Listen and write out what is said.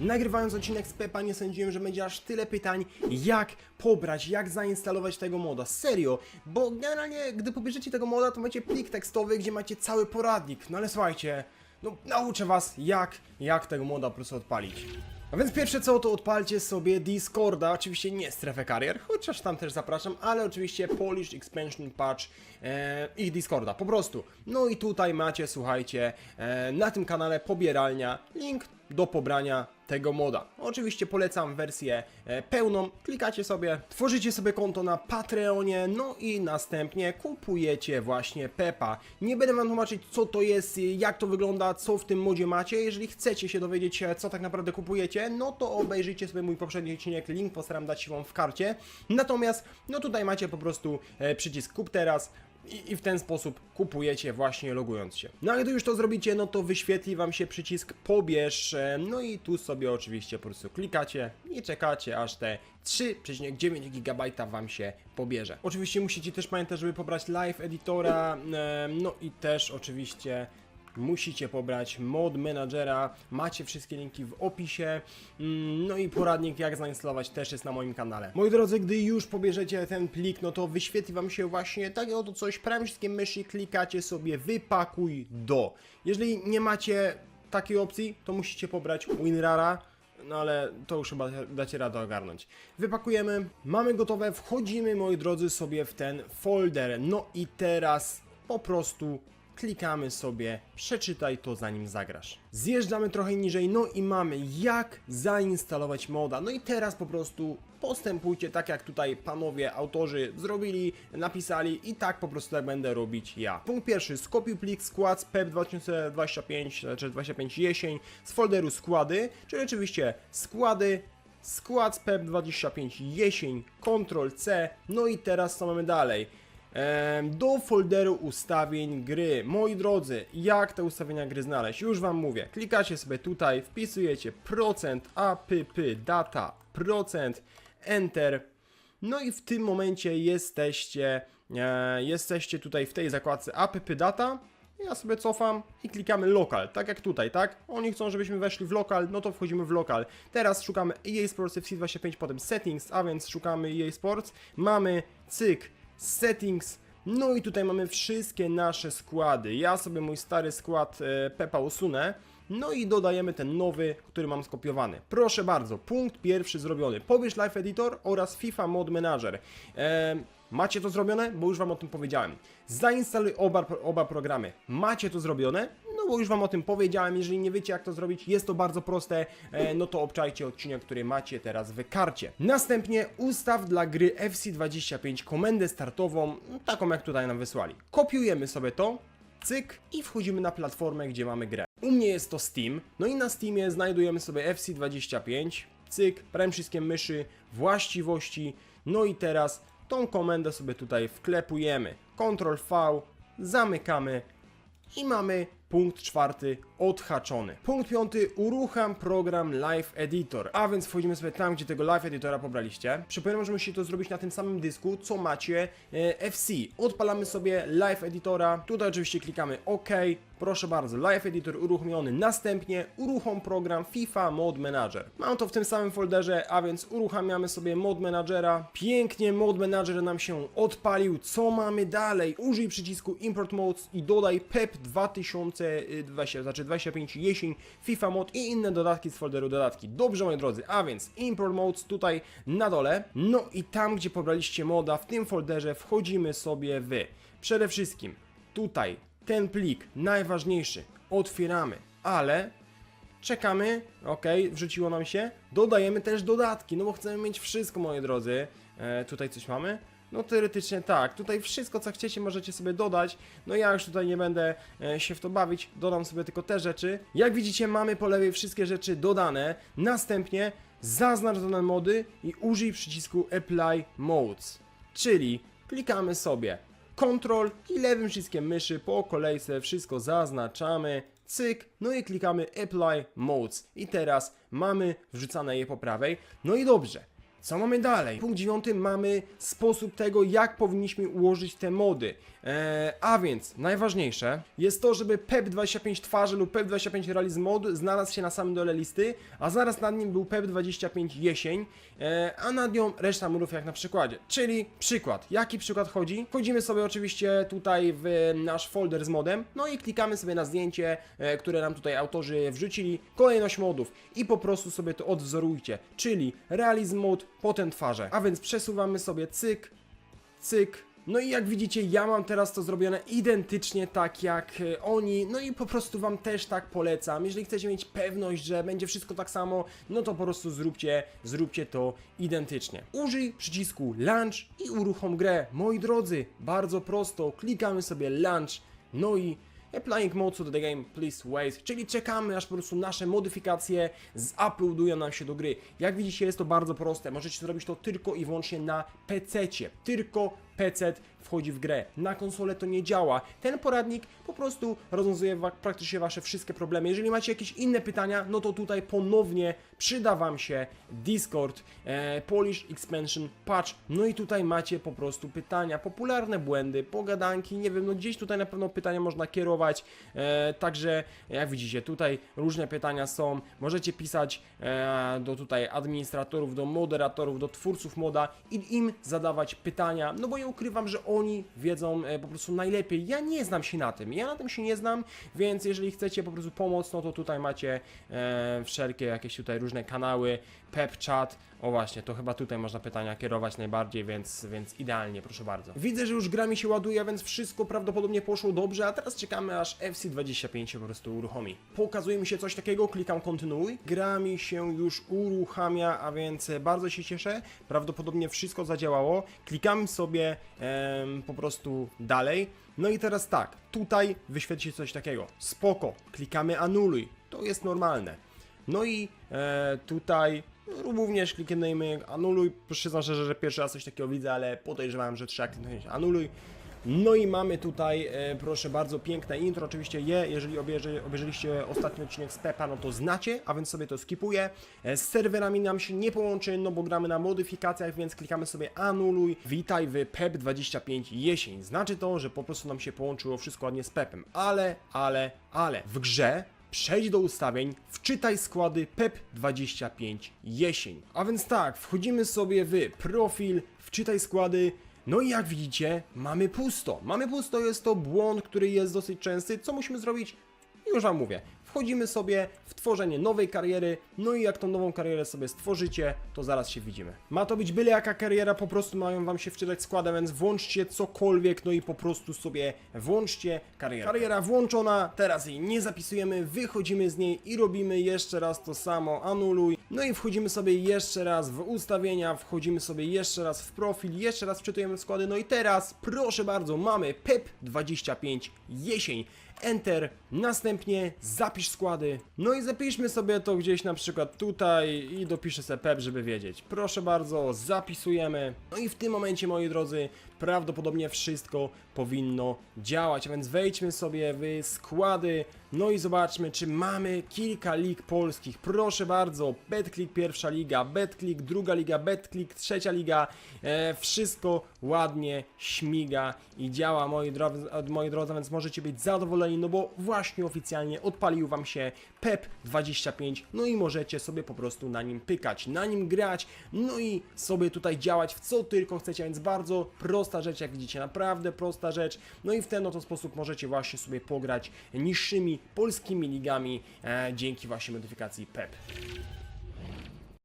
Nagrywając odcinek z Pepa nie sądziłem, że będzie aż tyle pytań, jak pobrać, jak zainstalować tego moda. Serio, bo generalnie gdy pobierzecie tego moda, to macie plik tekstowy, gdzie macie cały poradnik. No ale słuchajcie, no nauczę was jak, jak tego moda po prostu odpalić. A więc pierwsze co, to odpalcie sobie Discorda, oczywiście nie strefę karier, chociaż tam też zapraszam, ale oczywiście Polish Expansion Patch e, i Discorda, po prostu. No i tutaj macie, słuchajcie, e, na tym kanale pobieralnia, link do pobrania tego moda. Oczywiście polecam wersję e, pełną, klikacie sobie, tworzycie sobie konto na Patreonie, no i następnie kupujecie właśnie Pepa. Nie będę wam tłumaczyć co to jest, jak to wygląda, co w tym modzie macie. Jeżeli chcecie się dowiedzieć e, co tak naprawdę kupujecie, no to obejrzyjcie sobie mój poprzedni odcinek, link postaram dać wam w karcie. Natomiast, no tutaj macie po prostu e, przycisk kup teraz, i, I w ten sposób kupujecie właśnie logując się. No ale gdy już to zrobicie, no to wyświetli Wam się przycisk pobierz, no i tu sobie oczywiście po prostu klikacie i czekacie aż te 3,9 GB Wam się pobierze. Oczywiście musicie też pamiętać, żeby pobrać live editora, e, no i też oczywiście musicie pobrać mod managera, macie wszystkie linki w opisie, Mm, no i poradnik jak zainstalować też jest na moim kanale. Moi drodzy, gdy już pobierzecie ten plik, no to wyświetli Wam się właśnie takie oto coś, prawym wszystkim myszy klikacie sobie wypakuj do. Jeżeli nie macie takiej opcji, to musicie pobrać WinRara, no ale to już chyba dacie radę ogarnąć. Wypakujemy, mamy gotowe, wchodzimy moi drodzy sobie w ten folder, no i teraz po prostu klikamy sobie przeczytaj to zanim zagrasz. Zjeżdżamy trochę niżej, no i mamy jak zainstalować moda. No i teraz po prostu postępujcie tak jak tutaj panowie autorzy zrobili, napisali i tak po prostu tak będę robić ja. Punkt pierwszy, skopiuj plik skład z PEP 2025, czy 25 jesień z folderu składy, czyli oczywiście składy, skład z PEP 25 jesień, Ctrl C, no i teraz co mamy dalej? Do folderu ustawień gry. Moi drodzy, jak te ustawienia gry znaleźć? Już Wam mówię. Klikacie sobie tutaj, wpisujecie procent app data procent enter. No i w tym momencie jesteście, e, jesteście tutaj w tej zakładce app data. Ja sobie cofam i klikamy lokal, tak jak tutaj, tak? Oni chcą, żebyśmy weszli w lokal, no to wchodzimy w lokal. Teraz szukamy EA Sports FC25, potem settings, a więc szukamy EA Sports. Mamy cyk, settings, no i tutaj mamy wszystkie nasze składy. Ja sobie mój stary skład e, Pepa usunę. No i dodajemy ten nowy, który mam skopiowany. Proszę bardzo, punkt pierwszy zrobiony. Pobierz Live Editor oraz FIFA Mod Manager. Em, Macie to zrobione? Bo już Wam o tym powiedziałem. Zainstaluj oba, oba programy. Macie to zrobione? No bo już Wam o tym powiedziałem. Jeżeli nie wiecie jak to zrobić, jest to bardzo proste. E, no to obczajcie odcinek, który macie teraz w karcie. Następnie ustaw dla gry FC25 komendę startową, taką jak tutaj nam wysłali. Kopiujemy sobie to, cyk i wchodzimy na platformę, gdzie mamy grę. U mnie jest to Steam, no i na Steamie znajdujemy sobie FC25, cyk, prawym wszystkim myszy, właściwości, no i teraz tą komendę sobie tutaj wklepujemy. Ctrl V, zamykamy i mamy punkt czwarty odhaczony. Punkt piąty, urucham program Live Editor. A więc wchodzimy sobie tam, gdzie tego Live Editora pobraliście. Przypominam, że musicie to zrobić na tym samym dysku, co macie e, FC. Odpalamy sobie Live Editora. Tutaj oczywiście klikamy OK. Proszę bardzo, Live Editor uruchomiony. Następnie uruchom program FIFA Mod Manager. Mam to w tym samym folderze, a więc uruchamiamy sobie Mod Managera. Pięknie Mod Manager nam się odpalił. Co mamy dalej? Użyj przycisku Import Modes i dodaj PEP 2020, znaczy 25 jesień, FIFA Mod i inne dodatki z folderu dodatki. Dobrze moi drodzy, a więc Import Modes tutaj na dole. No i tam, gdzie pobraliście moda, w tym folderze wchodzimy sobie w przede wszystkim tutaj ten plik najważniejszy otwieramy, ale czekamy, ok, wrzuciło nam się, dodajemy też dodatki, no bo chcemy mieć wszystko moi drodzy. E, tutaj coś mamy? No teoretycznie tak, tutaj wszystko co chcecie możecie sobie dodać, no ja już tutaj nie będę e, się w to bawić, dodam sobie tylko te rzeczy. Jak widzicie mamy po lewej wszystkie rzeczy dodane, następnie zaznacz dane mody i użyj przycisku Apply Modes, czyli klikamy sobie Ctrl i lewym przyciskiem myszy po kolejce wszystko zaznaczamy, cyk, no i klikamy Apply Modes. I teraz mamy wrzucane je po prawej, no i dobrze. Co mamy dalej? Punkt dziewiąty mamy sposób tego, jak powinniśmy ułożyć te mody. Eee, a więc najważniejsze jest to, żeby PEP25 twarze lub PEP25 realizm mod znalazł się na samym dole listy, a zaraz nad nim był PEP25 jesień, eee, a nad nią reszta modów jak na przykładzie. Czyli przykład. Jaki przykład chodzi? Wchodzimy sobie oczywiście tutaj w nasz folder z modem, no i klikamy sobie na zdjęcie, e, które nam tutaj autorzy wrzucili, kolejność modów i po prostu sobie to odwzorujcie, czyli realizm mod, potem twarze. A więc przesuwamy sobie cyk, cyk. No i jak widzicie, ja mam teraz to zrobione identycznie tak jak e, oni, no i po prostu wam też tak polecam. Jeżeli chcecie mieć pewność, że będzie wszystko tak samo, no to po prostu zróbcie, zróbcie to identycznie. Użyj przycisku Launch i uruchom grę. Moi drodzy, bardzo prosto, klikamy sobie Launch, no i Applying mode to the game, please wait, czyli czekamy aż po prostu nasze modyfikacje zuploadują nam się do gry. Jak widzicie jest to bardzo proste, możecie zrobić to tylko i wyłącznie na PC-cie, tylko PC wchodzi w grę. Na konsolę to nie działa. Ten poradnik po prostu rozwiązuje praktycznie Wasze wszystkie problemy. Jeżeli macie jakieś inne pytania, no to tutaj ponownie przyda Wam się Discord, e, Polish Expansion Patch. No i tutaj macie po prostu pytania, popularne błędy, pogadanki, nie wiem, no gdzieś tutaj na pewno pytania można kierować. E, także jak widzicie, tutaj różne pytania są. Możecie pisać e, do tutaj administratorów, do moderatorów, do twórców moda i im zadawać pytania, no bo nie ukrywam, że oni wiedzą e, po prostu najlepiej. Ja nie znam się na tym, ja na tym się nie znam, więc jeżeli chcecie po prostu pomoc, no to tutaj macie e, wszelkie jakieś tutaj różne kanały, pep chat, o właśnie, to chyba tutaj można pytania kierować najbardziej, więc, więc idealnie, proszę bardzo. Widzę, że już gra mi się ładuje, więc wszystko prawdopodobnie poszło dobrze, a teraz czekamy aż FC25 się po prostu uruchomi. Pokazuje mi się coś takiego, klikam kontynuuj, gra mi się już uruchamia, a więc bardzo się cieszę, prawdopodobnie wszystko zadziałało, klikamy sobie em, po prostu dalej, no i teraz tak, tutaj wyświetli się coś takiego, spoko, klikamy anuluj, to jest normalne. No i e, tutaj również klikniemy anuluj. Przyznam szczerze, że pierwszy raz coś takiego widzę, ale podejrzewałem, że trzeba kliknąć anuluj. No i mamy tutaj, e, proszę bardzo, piękne intro. Oczywiście je, jeżeli obejrzy, obejrzeliście ostatni odcinek z Pepa, no to znacie, a więc sobie to skipuję. E, z serwerami nam się nie połączy, no bo gramy na modyfikacjach, więc klikamy sobie anuluj. Witaj w PEP25 jesień. Znaczy to, że po prostu nam się połączyło wszystko ładnie z Pepem. Ale, ale, ale w grze Przejdź do ustawień, wczytaj składy PEP25 jesień. A więc tak, wchodzimy sobie w profil, wczytaj składy. No i jak widzicie, mamy pusto. Mamy pusto, jest to błąd, który jest dosyć częsty. Co musimy zrobić? Już Wam mówię. Wchodzimy sobie w tworzenie nowej kariery, no i jak tą nową karierę sobie stworzycie, to zaraz się widzimy. Ma to być byle jaka kariera, po prostu mają Wam się wczytać składy, więc włączcie cokolwiek, no i po prostu sobie włączcie karierę. Kariera włączona, teraz jej nie zapisujemy, wychodzimy z niej i robimy jeszcze raz to samo, anuluj, no i wchodzimy sobie jeszcze raz w ustawienia, wchodzimy sobie jeszcze raz w profil, jeszcze raz wczytujemy składy, no i teraz, proszę bardzo, mamy PEP25 jesień. Enter, następnie zapisz składy. No i zapiszmy sobie to gdzieś na przykład tutaj i dopiszę sobie PEP, żeby wiedzieć. Proszę bardzo, zapisujemy. No i w tym momencie, moi drodzy, prawdopodobnie wszystko powinno działać, a więc wejdźmy sobie w składy, no i zobaczmy, czy mamy kilka lig polskich. Proszę bardzo, BetClick pierwsza liga, BetClick druga liga, BetClick trzecia liga, e, wszystko ładnie śmiga i działa, moi drodzy, moi drodzy, więc możecie być zadowoleni, no bo właśnie oficjalnie odpalił Wam się PEP25, no i możecie sobie po prostu na nim pykać, na nim grać, no i sobie tutaj działać w co tylko chcecie, więc bardzo prosta rzecz, jak widzicie, naprawdę prosta rzecz, no i w ten oto sposób możecie właśnie sobie pograć niższymi polskimi ligami e, dzięki właśnie modyfikacji PEP.